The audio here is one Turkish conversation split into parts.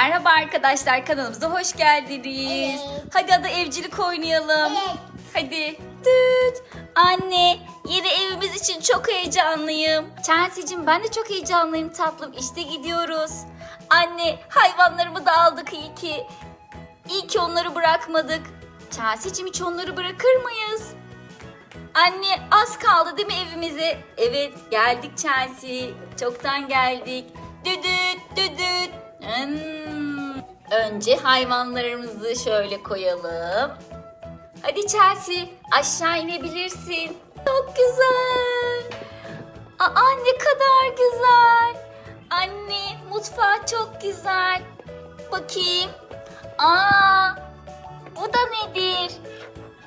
Merhaba arkadaşlar kanalımıza hoş geldiniz. Evet. Hadi hadi evcilik oynayalım. Evet. Hadi. Düt. Anne yeni evimiz için çok heyecanlıyım. Chelsea'cim ben de çok heyecanlıyım tatlım. İşte gidiyoruz. Anne hayvanlarımı da aldık iyi ki. İyi ki onları bırakmadık. Chelsea'cim hiç onları bırakır mıyız? Anne az kaldı değil mi evimize? Evet geldik Chelsea. Çoktan geldik. Düdüt düdüt. Önce hayvanlarımızı şöyle koyalım. Hadi Chelsea aşağı inebilirsin. Çok güzel. Aa ne kadar güzel. Anne mutfağı çok güzel. Bakayım. Aa bu da nedir?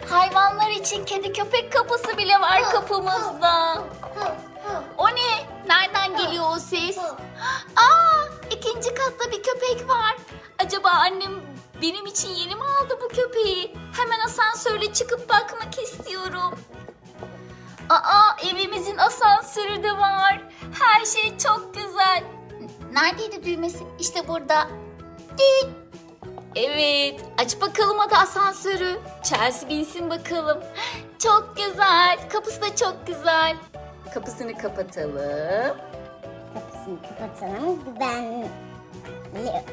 Hayvanlar için kedi köpek kapısı bile var kapımızda. O ne? Nereden geliyor o ses? Aa, ikinci katta bir köpek var. Acaba annem benim için yeni mi aldı bu köpeği? Hemen asansörle çıkıp bakmak istiyorum. Aa, evimizin asansörü de var. Her şey çok güzel. Neredeydi düğmesi? İşte burada. Düt. Evet, aç bakalım hadi asansörü. Chelsea binsin bakalım. Çok güzel. Kapısı da çok güzel. Kapısını kapatalım. Kapısını kapatalım. Ben ne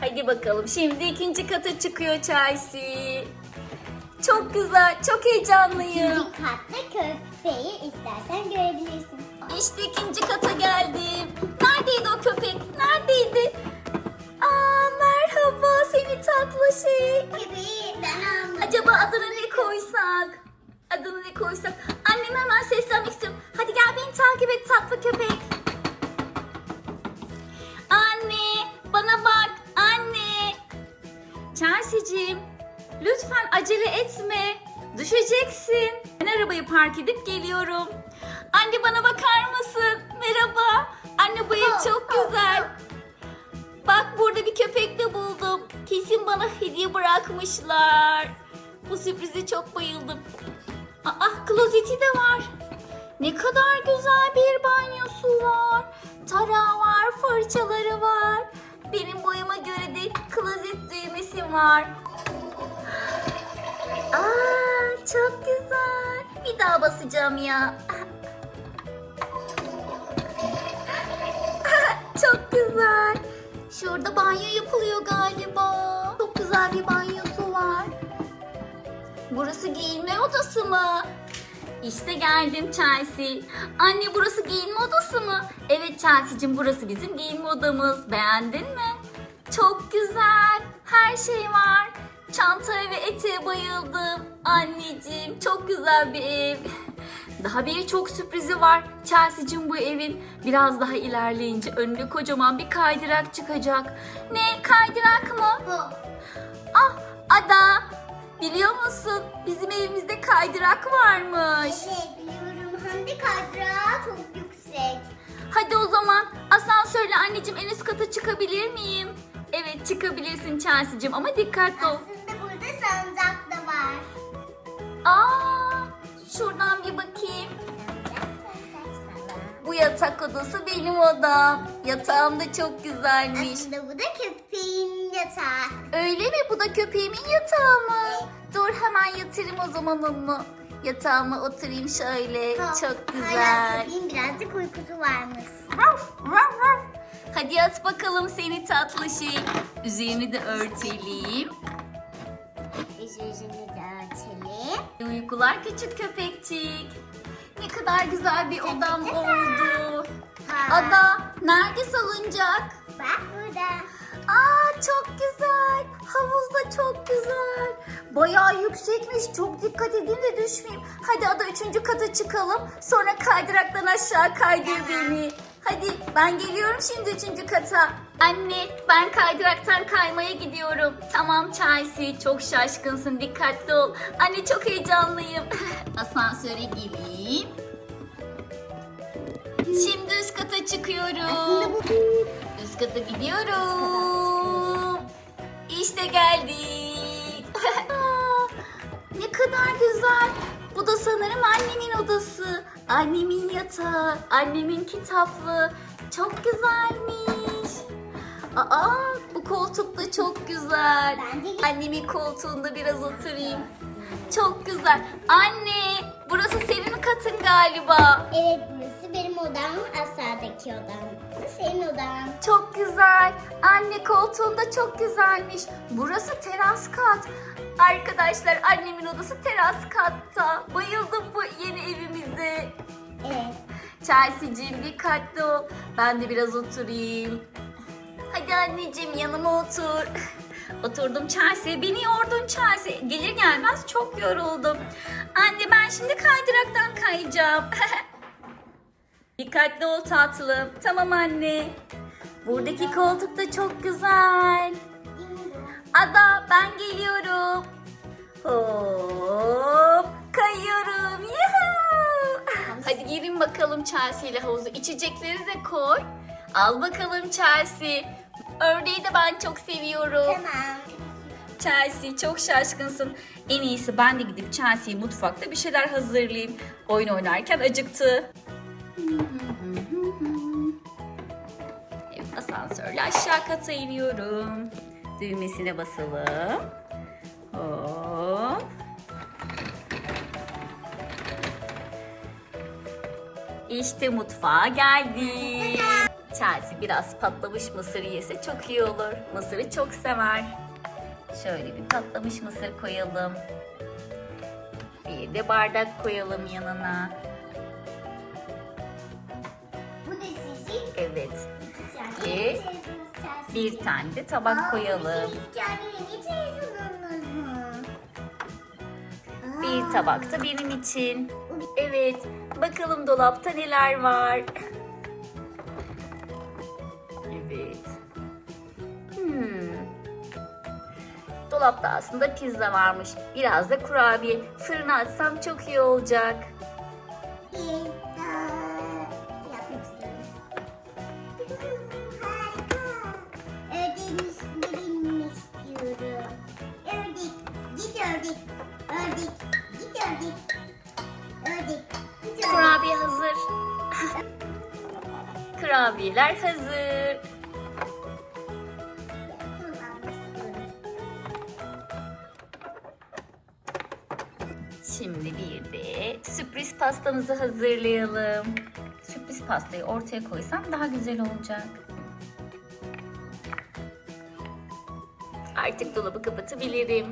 Hadi bakalım. Şimdi ikinci kata çıkıyor Chelsea. Çok güzel, çok heyecanlıyım. İkinci katta köpeği istersen görebilirsin. İşte ikinci kata geldim. Neredeydi o köpek? Neredeydi? Aa merhaba seni tatlı şey. Köpeği ben aldım. Acaba adını ne koysak? Adını ne koysak? Annem hemen seslenmek istiyorum. Hadi gel beni takip et tatlı köpek. Chelsea'cim lütfen acele etme. Düşeceksin. Ben arabayı park edip geliyorum. Anne bana bakar mısın? Merhaba. Anne bu ev çok güzel. Bak burada bir köpek de buldum. Kesin bana hediye bırakmışlar. Bu sürprize çok bayıldım. Aa klozeti de var. Ne kadar güzel bir banyosu var. Tarağı var, fırçaları var. Benim boyuma göre de klozet düğmesi var. Aa çok güzel. Bir daha basacağım ya. Çok güzel. Şurada banyo yapılıyor galiba. Çok güzel bir banyosu var. Burası giyinme odası mı? İşte geldim Chelsea. Anne burası giyinme odası mı? Evet Chelsea'cim burası bizim giyinme odamız. Beğendin mi? Çok güzel. Her şey var. Çantaya ve eteğe bayıldım. Anneciğim çok güzel bir ev. Daha birçok sürprizi var. Chelsea'cim bu evin biraz daha ilerleyince önüne kocaman bir kaydırak çıkacak. Ne kaydırak mı? Bu. Ah Ada biliyor musun bizim evimizde kaydırak varmış. Evet biliyorum. Hem de kaydırağı çok yüksek. Hadi o zaman asansörle anneciğim en üst kata çıkabilir miyim? Evet çıkabilirsin Chelsea'cim ama dikkatli ol. Aslında burada sancak da var. Aa, şuradan bir bakayım. Bu yatak odası benim odam. Yatağım da çok güzelmiş. Aslında bu da köpeğin yatağı. Öyle mi? Bu da köpeğimin yatağı mı? Evet. Dur hemen yatırayım o zaman onu. Yatağıma oturayım şöyle. Çok Hala güzel. köpeğin birazcık uykusu varmış. Hadi yat bakalım seni tatlı şey. Üzerini de örtelim. Yüzünü de örtelim. İyi Uykular küçük köpekçik. Ne kadar güzel bir odam oldu. Ha. Ada nerede salıncak? Bak burada. Aa çok güzel. Havuz da çok güzel. Bayağı yüksekmiş. Çok dikkat edin de düşmeyeyim. Hadi Ada üçüncü kata çıkalım. Sonra kaydıraktan aşağı kaydır beni. Hadi ben geliyorum şimdi üçüncü kata. Anne ben kaydıraktan kaymaya gidiyorum. Tamam Chelsea çok şaşkınsın dikkatli ol. Anne çok heyecanlıyım. Asansöre geleyim. Şimdi üst kata çıkıyorum. Üst kata gidiyorum. İşte geldik. Aa, ne kadar güzel. Bu da sanırım annemin odası. Annemin yatağı, annemin kitaplığı. Çok güzelmiş. Aa bu koltuk da çok güzel. Annemin koltuğunda biraz oturayım. Çok güzel. Anne burası senin katın galiba. Evet burası odam. Aşağıdaki odam. Senin odan. Çok güzel. Anne koltuğunda çok güzelmiş. Burası teras kat. Arkadaşlar annemin odası teras katta. Bayıldım bu yeni evimize. Evet. Chelsea'cim dikkatli ol. Ben de biraz oturayım. Hadi anneciğim yanıma otur. Oturdum Chelsea. Beni yordun Chelsea. Gelir gelmez çok yoruldum. Anne ben şimdi kaydıraktan kayacağım. Dikkatli ol tatlım. Tamam anne. Buradaki koltuk da çok güzel. Ada ben geliyorum. Hop kayıyorum. Yuhuu. Hadi girin bakalım Chelsea ile havuza. İçecekleri de koy. Al bakalım Chelsea. Ördeği de ben çok seviyorum. Tamam. Chelsea çok şaşkınsın. En iyisi ben de gidip Chelsea'yi mutfakta bir şeyler hazırlayayım. Oyun oynarken acıktı. Evet asansörle aşağı kata iniyorum. Düğmesine basalım. Hop. İşte mutfağa geldik. Chelsea biraz patlamış mısır yese çok iyi olur. Mısırı çok sever. Şöyle bir patlamış mısır koyalım. Bir de bardak koyalım yanına. Bir- tane de tabak koyalım. Bir tabak da benim için. Evet. Bakalım dolapta neler var. Evet. Hmm. Dolapta aslında pizza varmış. Biraz da kurabiye. Fırına atsam çok iyi olacak. Kurabiye hazır. Kurabiyeler hazır. Şimdi bir de sürpriz pastamızı hazırlayalım. Sürpriz pastayı ortaya koysam daha güzel olacak. Artık dolabı kapatabilirim.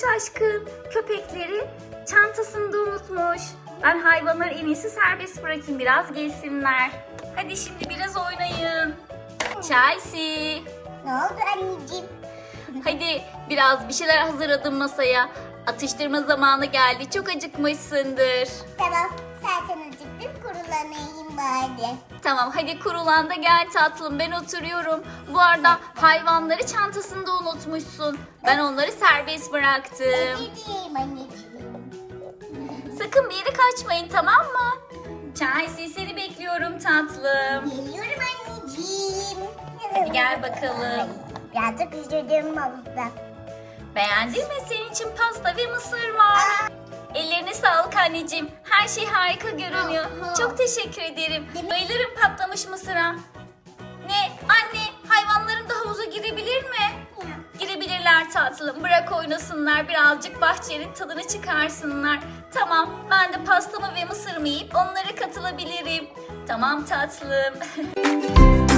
Şaşkın. Köpekleri çantasında unutmuş. Ben hayvanları en iyisi serbest bırakayım biraz gezsinler. Hadi şimdi biraz oynayın. Chelsea. Ne oldu anneciğim? Hadi biraz bir şeyler hazırladım masaya. Atıştırma zamanı geldi. Çok acıkmışsındır. Tamam, zaten bari. Tamam hadi kurulanda gel tatlım ben oturuyorum. Bu arada hayvanları çantasında unutmuşsun. Ben onları serbest bıraktım. Dileyim anneciğim. Sakın bir yere kaçmayın tamam mı? Chelsea seni bekliyorum tatlım. Geliyorum anneciğim. Hadi gel bakalım. Birazcık üzüldüm havuzda. Beğendin mi? Senin için pasta ve mısır var. Ellerine sağlık anneciğim. Her şey harika görünüyor. Çok teşekkür ederim. Bayılırım patlamış mısıra. Ne? Anne hayvanların da havuza girebilir mi? Girebilirler tatlım. Bırak oynasınlar. Birazcık bahçenin tadını çıkarsınlar. Tamam ben de pastamı ve mısırımı yiyip onlara katılabilirim. Tamam tatlım.